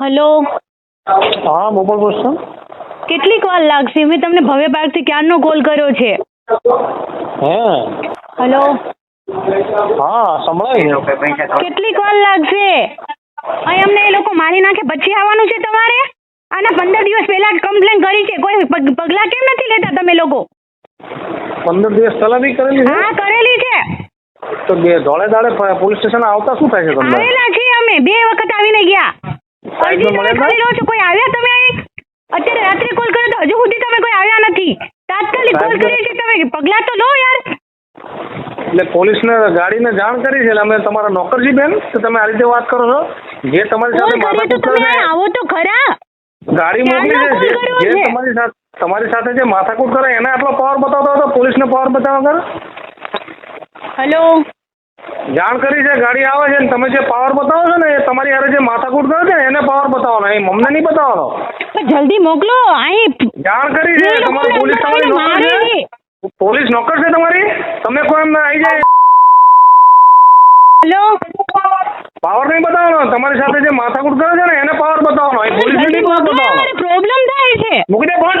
Hello. હા બોપલ બોલશો કેટલીક વાર લાગશે? મેં તમને ભવ્ય પાર્કથી ક્યારનો કોલ કર્યો છે? હે? હલો. હા સંભળાય કેટલીક વાર લાગશે? અહીં અમને એ લોકો મારી નાખે પછી આવવાનું છે તમારે? આના પંદર દિવસ પહેલા કમ્પ્લેન કરી છે. કોઈ પગલા કેમ નથી લેતા તમે લોકો? પંદર દિવસ પહેલા બી કરેલી હા કરેલી છે. તો બે ધોળે દાડે પોલીસ સ્ટેશન આવતા શું થાય છે તમને? આવેલા છીએ અમે. બે વખત આવીને ગયા. અરજી તમે મળેલા? કરી રહ્યો છો કોઈ આવ્યા તમે અહીં? અત્યારે રાત્રે કોલ કર્યો તો હજુ સુધી તમે કોઈ આવ્યા નથી. તાત્કાલિક કોલ સાહેબને- કરીએ છીએ તમે પગલાં તો લો યાર. એટલે પોલીસને ગાડીને જાણ કરી છે એટલે અમે તમારા નોકરજી બેન તો તમે આ રીતે વાત કરો છો? જે તમારી કોલ સાથે કરીએ તો માથાકૂટ તમે કરે છે આવો તો ખરા. ગાડી મોકલી ક્યારનો છે કોલ કર્યો જે- જે છે? તમારી સાથે તમારી સાથે જે માથાકૂટ કરે એને આટલો પાવર બતાવતો હતો પોલીસને પાવર બતાવવા કર હલો જાણ કરી છે ગાડી આવે છે ને તમે જે પાવર બતાવો છો ને એ તમારી હારે જે માથાકૂટ કરે છે ને એને પાવર બતાવવાનો એ અમને નહીં બતાવવાનો. જલ્દી મોકલો અહીં જાણ કરી છે તમારી પોલીસ તમારી નોકર છે. પોલીસ નોકર છે તમારી? તમે કોઈ એમને આવી જાય હેલો? પાવર નહીં બતાવવાનો તમારી સાથે જે માથાકૂટ કરે છે ને એને પાવર બતાવવાનો નહીં પાવર બતાવવાનો. પ્રોબ્લેમ થાય છે. મૂકી દે ફોન.